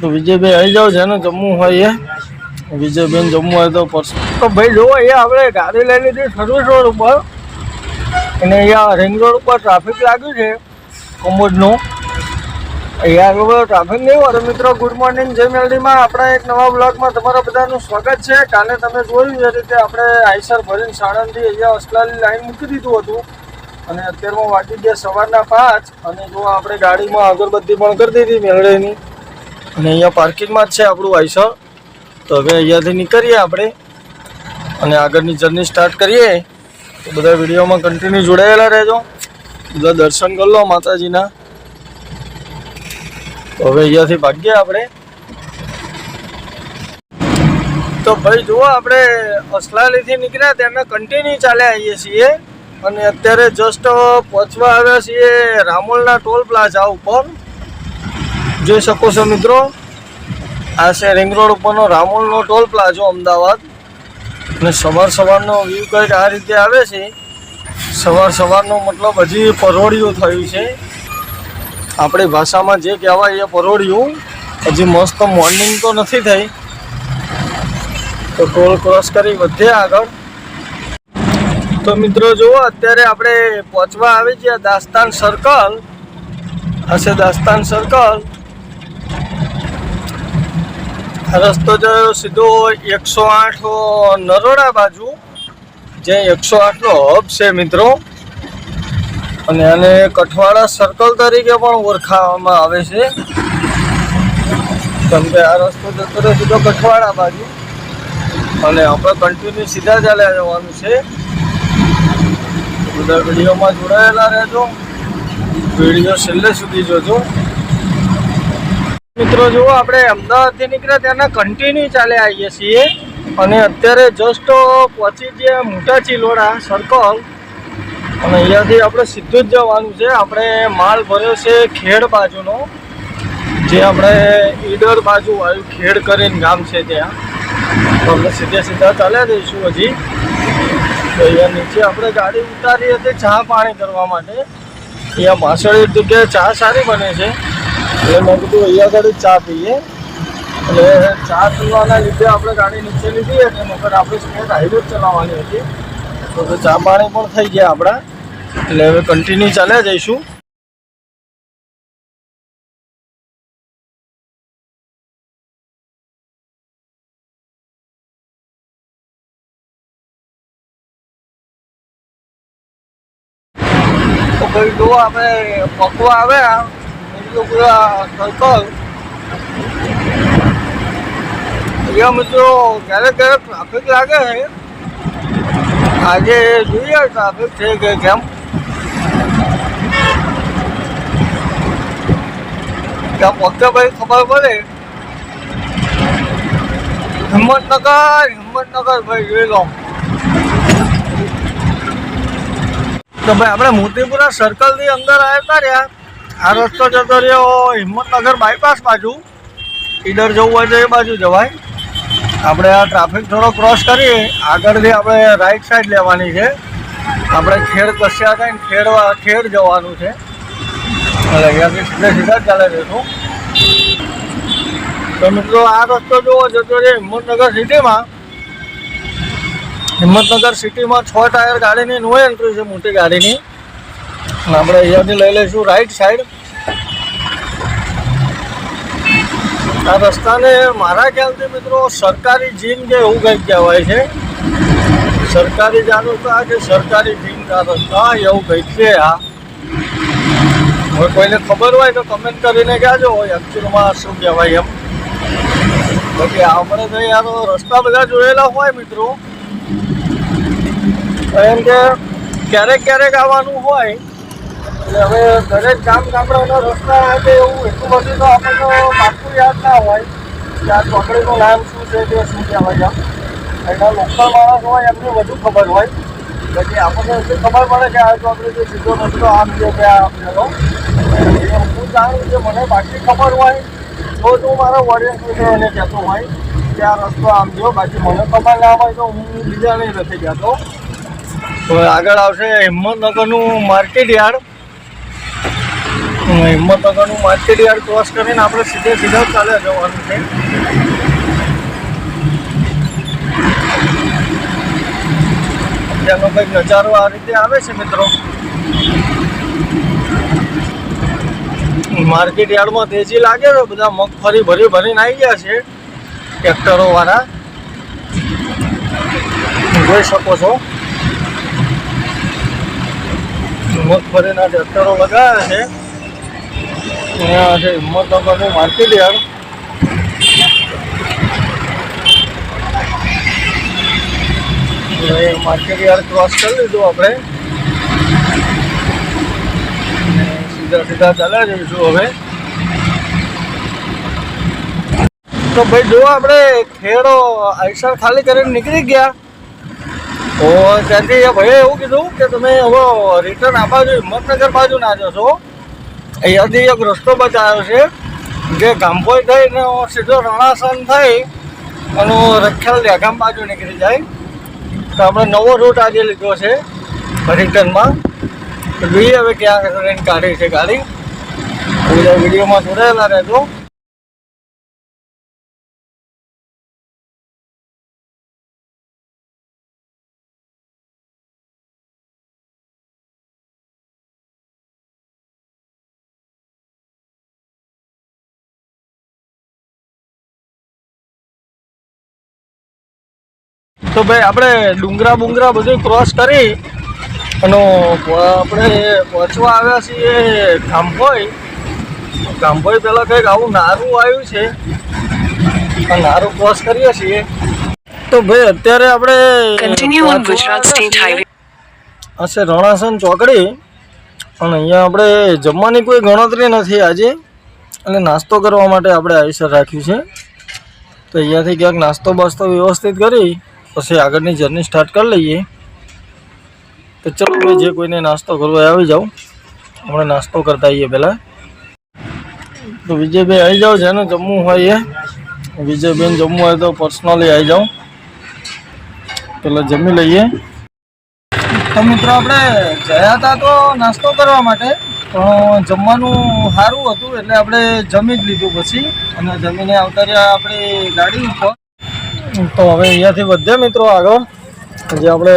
તો વિજયભાઈ આવી જાવ છે ને જમવું હોય એ. વિજયભાઈ જમવું હોય તો પરસો તો ભાઈ જુઓ, અહીંયા આપણે ગાડી લઈ લીધી સર્વિસ રોડ ઉપર. અને અહીંયા રિંગ રોડ ઉપર ટ્રાફિક લાગ્યું છે, કમોડનું. અહીંયા આગળ ટ્રાફિક નહીં હોય. મિત્રો ગુડ મોર્નિંગ જય મેલડીમાં. આપણા એક નવા બ્લોગમાં તમારા બધાનું સ્વાગત છે. કાલે તમે જોયું એ રીતે આપણે આઈસર ભરીને સાણંદથી અહીંયા અસલાલી લાઈન મૂકી દીધું હતું. અને અત્યારમાં વાગી ગયા સવારના પાંચ. અને જો આપણે ગાડીમાં અગરબત્તી પણ કરી દીધી મેલડીની. અને અહીંયા પાર્કિંગમાં જ છે આપણું આઈસર તો હવે અહીંયાથી નીકળીએ આપણે. અને આગળની જર્ની સ્ટાર્ટ કરીએ. તો બધા વિડીયોમાં કન્ટિન્યુ જોડાયેલા રહેજો. બધા દર્શન કરી લો માતાજીના. તો હવે અહીંયાથી ભાગીએ આપણે. તો ભાઈ જુઓ આપણે અસલાલીથી નીકળ્યા ત્યાંના કન્ટિન્યુ ચાલ્યા આવીએ છીએ. અને અત્યારે જસ્ટ પહોંચવા આવ્યા છીએ રામોલના ટોલ પ્લાઝા ઉપર. જોઈ શકો છો મિત્રો. આ છે રિંગ રોડ ઉપરનો રામોલનો ટોલ પ્લાઝો, અમદાવાદ. અને સવાર સવારનો વ્યૂ કંઈક આ રીતે આવે છે. સવાર સવારનો મતલબ હજી પરોળિયું થયું છે. આપણી ભાષામાં જે કહેવાય એ પરોળિયું. હજી મસ્ત મોર્નિંગ તો નથી થઈ. તો ટોલ ક્રોસ કરી વધીએ આગળ. તો મિત્રો જુઓ, અત્યારે આપણે પહોંચવા આવી ગયા દાસ્તાન સર્કલ હશે દાસ્તાન સર્કલ રસ્તો જયો સીધો એકસો આઠ નરોડા બાજુ, જે એકસો આઠનો હબ છે મિત્રો. અને આને કઠવાડા સર્કલ તરીકે પણ ઓળખાવામાં આવે છે. કેમ કે આ રસ્તો જતો રહ્યો સીધો કઠવાડા બાજુ. અને આપણે કન્ટિન્યુ સીધા ચાલ્યા જવાનું છે. બધા વિડીયોમાં જોડાયેલા રહેજો. વીડિયો છેલ્લે સુધી જોજો. મિત્રો, જુઓ, આપણે અમદાવાદથી નીકળ્યા ત્યાંના કન્ટિન્યુ ચાલે આવીએ છીએ. અને અત્યારે જસ્ટ પહોંચી જઈએ મોટા ચિલોડા સર્કલ અને અહીંયાથી આપણે સીધું જ જવાનું છે. આપણે માલ ભર્યો છે ખેડ બાજુનો, જે આપણે ઈડર બાજુ આવ્યું ખેડ કરીને ગામ છે ત્યાં. તો આપણે સીધે સીધા ચાલ્યા જઈશું હજી. તો અહીંયા નીચે આપણે ગાડી ઉતારી હતી ચા પાણી કરવા માટે. અહીંયા માસળી જગ્યાએ ચા સારી બને છે. એટલે મેં કીધું અહીંયા આગળ ચા પીએ. એટલે ચા પીવાના લીધે આપણે ગાડી નીચે લીધી અને મગર આપણે સ્પોટ હાઈવે ચલાવવાની હતી. તો ચા પાણી પણ થઈ ગયા આપણા. એટલે હવે કન્ટિન્યુ ચાલ્યા જઈશું. ભાઈ જો આપણે પકવા આવ્યા. સર્કલ અહીંયા મિત્રો ક્યારેક ક્યારેક ટ્રાફિક લાગે છે. આજે જોઈએ ટ્રાફિક છે કે કેમ? ત્યાં પહોંચતા ભાઈ ખબર પડે. હિંમતનગર હિંમતનગર ભાઈ જોઈ લો. તો ભાઈ, આપણે મોતીપુરા સર્કલની અંદર આવતા રહ્યા આ રસ્તો જતો રહ્યો, હિંમતનગર બાયપાસ બાજુ. ઈડર જવું હોય તો એ બાજુ જવાય. આપણે આ ટ્રાફિક થોડો ક્રોસ કરીએ. આગળથી આપણે રાઈટ સાઈડ લેવાની છે. આપણે ખેડ કસ્યા થઈને ખેડવા, ખેડ જવાનું છે. એટલે અહીંયાથી સીધે સીધા ચાલે જશું તો મિત્રો, આ રસ્તો જોવો જતો રહ્યો હિંમતનગર સિટીમાં. હિંમતનગર સિટીમાં છ ટાયર ગાડીની નો એન્ટ્રી છે મોટી ગાડીની. આપણે અહીંયાથી લઈ લઈશું રાઈટ સાઈડ આ રસ્તાને મારા ખ્યાલથી મિત્રો સરકારી જીમ કે એવું કંઈક કહેવાય છે. સરકારી જાણતા કે સરકારી જીમ આ રસ્તા એવું કંઈક છે આ. હવે કોઈને ખબર હોય તો કમેન્ટ કરીને કહેજો એકચ્યુઅલમાં શું કહેવાય એમ. બાકી આપણે તો યાર રસ્તા બધા જોયેલા હોય મિત્રો. એમ કે ક્યારેક ક્યારેક આવવાનું હોય એટલે હવે દરેક ગામ ગામડાના રસ્તા કે એવું, એટલું બધું તો આપણને પાકું યાદ ના હોય કે આ ચોકડીનું નામ શું છે કે શું કહેવાય આમ એના લોકલ માણસ હોય, એમને વધુ ખબર હોય. પછી આપણને એટલી ખબર પડે કે આ ચોકડી જે સીધો રસ્તો આમ છે કે આ પેલો એ હું જાણું કે મને બાકી ખબર હોય, તો જ હું મારા વિશે એને કહેતો હોય કે આ રસ્તો આમ જો બાકી મને ખબર ના હોય તો હું બીજાને નથી કહેતો. તો આગળ આવશે હિંમતનગરનું માર્કેટ યાર્ડ. હિંમતનગરનું માર્કેટ યાર્ડ ક્રોસ કરીને આપણે સીધે સીધા ચાલે જવાનું છે. ત્યાંનો કંઈક નજારો આ રીતે આવે છે મિત્રો. માર્કેટ યાર્ડમાં તેજી લાગે છે, બધા મગફળી ભરી ભરીને આવી ગયા છે ટ્રેક્ટરો વાળા જોઈ શકો છો. મગફળીના ટ્રેક્ટરો લગાવ્યા છે. અહીંયા છે હિંમતનગરનું માર્કેટ હવે માર્કેટ યાર્ડ ક્રોસ કરી લીધું આપણે. સીધા સીધા ચાલ્યા જઈશું હવે. તો ભાઈ જો આપણે ખેડો આઈસર ખાલી કરીને નીકળી ગયા. તો ત્યાંથી એ ભાઈએ એવું કીધું કે તમે હવે રિટર્ન આ બાજુ હિંમતનગર બાજુ ના જશો અહીંયાથી એક રસ્તો બતાવ્યો છે, જે ગામભોઈ થઈને સીધો રણાસન થઈ અને રખેલ દેગામ બાજુ નીકળી જાય. તો આપણે નવો રૂટ આજે લીધો છે રિટર્નમાં તો જોઈએ હવે ક્યાં કાઢી છે ગાડી. વિડીયોમાં જોડાયેલા રહેજો. તો ભાઈ આપણે ડુંગરા બુંગરા બધું ક્રોસ કરી અને આપણે પહોંચવા આવ્યા છીએ ગામભોઈ. ગામભોઈ પહેલાં કંઈક આવું નારું આવ્યું છે નારું ક્રોસ કરીએ છીએ. તો ભાઈ અત્યારે આપણે છે રણાસન ચોકડી અને અહીંયા આપણે જમવાની કોઈ ગણતરી નથી આજે. અને નાસ્તો કરવા માટે આપણે આઈસર રાખ્યું છે. તો અહીંયાથી ક્યાંક નાસ્તો બાસ્તો વ્યવસ્થિત કરી પછી આગળની જર્ની સ્ટાર્ટ કરી લઈએ. તો ચલો જે કોઈને નાસ્તો કરવો આવી જાઓ હમણાં નાસ્તો કરતા આવીએ પહેલાં. તો વિજયભાઈ આવી જાઓ, જેને જમવું હોય એ. વિજયભાઈને જમવું હોય તો પર્સનલી આવી જાઓ. પહેલાં જમી લઈએ. તો મિત્રો, આપણે ગયા હતા તો નાસ્તો કરવા માટે, પણ જમવાનું સારું હતું, એટલે આપણે જમી જ લીધું પછી. અને જમીને આવતા રહ્યા આપણી ગાડી ઉપર. તો હવે અહીંયાથી વધે મિત્રો આગળ. જે આપણે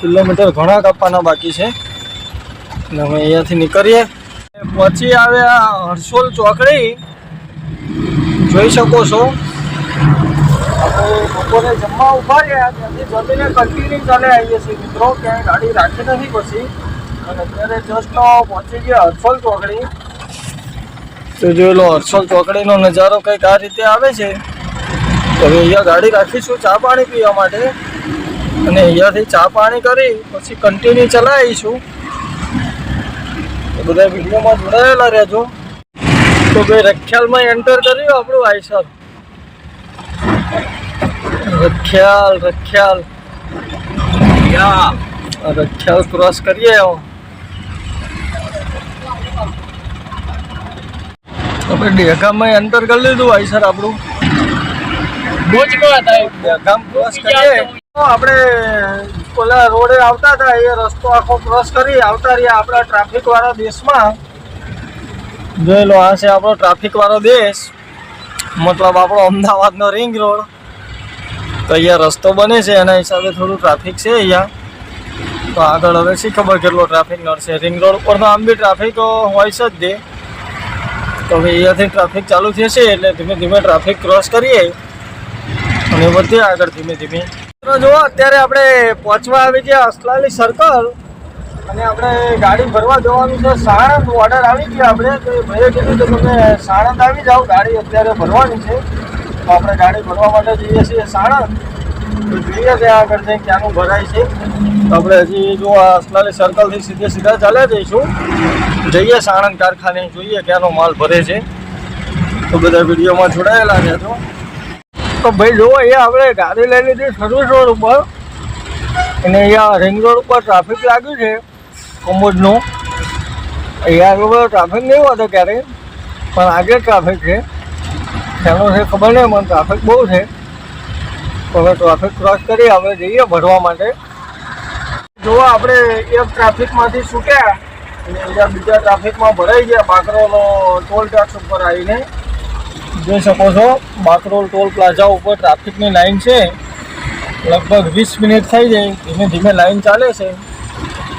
કિલોમીટર ઘણા કાપવાના બાકી છે. અને હવે અહીંયાથી નીકળીએ. પછી આવ્યા હર્ષોલ ચોકડી. જોઈ શકો છો. બપોરે જમવા ઊભા રહ્યા ત્યાંથી જમીને કન્ટિન્યુ ચાલે આવીએ છીએ મિત્રો. ક્યાંય ગાડી રાખી નથી પછી. અને અત્યારે જસ્ટ પહોંચી ગયા હર્ષોલ ચોકડી. તો જોઈ લો, હર્ષોલ ચોકડીનો નજારો કંઈક આ રીતે આવે છે. હવે અહીંયા ગાડી રાખીશું, ચા પાણી પીવા માટે. અને અહીંયાથી ચા પાણી કરી, પછી કન્ટિન્યુ ચલાવીશું. બધા વિડીયોમાં જોડાયેલા રહેજો. તો ભાઈ રખ્યાલમાં એન્ટર કર્યું આપણું આઈસર રખ્યાલ રખ્યાલ. રખિયાલ ક્રોસ કરીએ. આપણે ડેગામાં એન્ટર કરી લીધું આઈસર આપણું. ડેગામ ક્રોસ કરીએ. આપણે ઓલા રોડે આવતા હતા એ રસ્તો આખો ક્રોસ કરી આવતા રહ્યા આપણા ટ્રાફિક વાળા દેશમાં. જોઈ લો આ છે આપણો ટ્રાફિક વાળો દેશ. મતલબ આપણો અમદાવાદનો રિંગ રોડ તો અહીંયા રસ્તો બને છે એના હિસાબે થોડું ટ્રાફિક છે અહીંયા. તો આગળ હવે શી ખબર કેટલો ટ્રાફિક નડશે રિંગ રોડ ઉપર તો આમ બી ટ્રાફિક હોય છે જ દે તો હવે અહીંયાથી ટ્રાફિક ચાલુ થશે એટલે ધીમે ધીમે ટ્રાફિક ક્રોસ કરીએ. અને વધ્યા આગળ ધીમે ધીમે. જુઓ, અત્યારે આપણે પહોંચવા આવી ગયા અસલાલી સર્કલ અને આપણે ગાડી ભરવા જવાનું છે. સાણંદ ઓર્ડર આવી ગયો આપણે. તો ભાઈએ કીધું કે તમે સાણંદ આવી જાઓ. ગાડી અત્યારે ભરવાની છે. તો આપણે ગાડી ભરવા માટે જઈએ છીએ સાણંદ. તો જોઈએ ત્યાં આગળ જઈને ક્યાંનું ભરાય છે. તો આપણે હજી જો આ અસલાલી સર્કલથી સીધે સીધા ચાલ્યા જઈશું. જઈએ સાણંદ કારખાને, જોઈએ ક્યાંનો માલ ભરે છે. તો બધા વિડીયોમાં જોડાયેલા છે તો ભાઈ જુઓ અહીંયા આપણે ગાડી લઈ લીધી સર્વિસ રોડ ઉપર, અને અહીંયા રિંગ રોડ ઉપર ટ્રાફિક લાગ્યું છે કમોડનું અહીંયા આગળ બધો ટ્રાફિક નહીં હોતો ક્યારે પણ આજે ટ્રાફિક છે. શેનો છે ખબર નહીં, મને ટ્રાફિક બહુ છે. તો હવે ટ્રાફિક ક્રોસ કરી આપણે જઈએ ભરવા માટે. જો આપણે એક ટ્રાફિકમાંથી છૂટ્યા, અને બીજા ટ્રાફિકમાં ભરાઈ ગયા, બાકરોનો ટોલ ટેક્સ ઉપર આવીને. જોઈ શકો છો, બાકરોલ ટોલ પ્લાઝા ઉપર ટ્રાફિકની લાઈન છે. લગભગ વીસ મિનિટ થઈ જાય ધીમે ધીમે લાઈન ચાલે છે.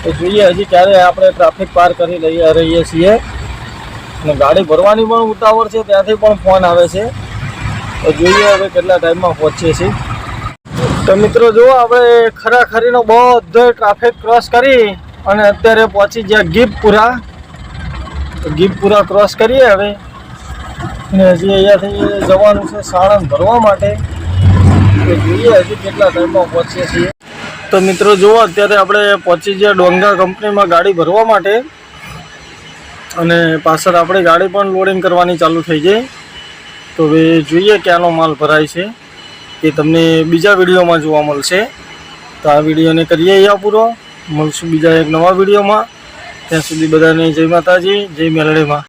તો જોઈએ હજી ક્યારે આપણે ટ્રાફિક પાર કરી લઈએ રહીએ છીએ. અને ગાડી ભરવાની પણ ઉતાવળ છે, ત્યાંથી પણ ફોન આવે છે. તો જોઈએ હવે કેટલા ટાઈમમાં પહોંચીએ છીએ. તો મિત્રો જુઓ, આપણે ખરાખરીનો બધો ટ્રાફિક ક્રોસ કરી અને અત્યારે પહોંચી ગયા ગીપપુરા તો ગીપપુરા ક્રોસ કરીએ હવે. અને હજી અહીંયાથી જવાનું છે સાણંદ ભરવા માટે. જોઈએ હજી કેટલા ટાઈમમાં પહોંચીએ છીએ. તો મિત્રો જુઓ, અત્યારે આપણે પહોંચી ગયા ડોંગા કંપનીમાં ગાડી ભરવા માટે. અને પાછળ આપણે ગાડી પણ લોડિંગ કરવાની ચાલુ થઈ ગઈ. તો હવે જોઈએ ક્યાંનો માલ ભરાય છે. એ તમને બીજા વિડીયોમાં જોવા મળશે. તો આ વિડીયોને કરીએ અહીંયા પૂરો. મળશું બીજા એક નવા વિડીયોમાં. ત્યાં સુધી બધાને જય માતાજી, જય મેલડીમાં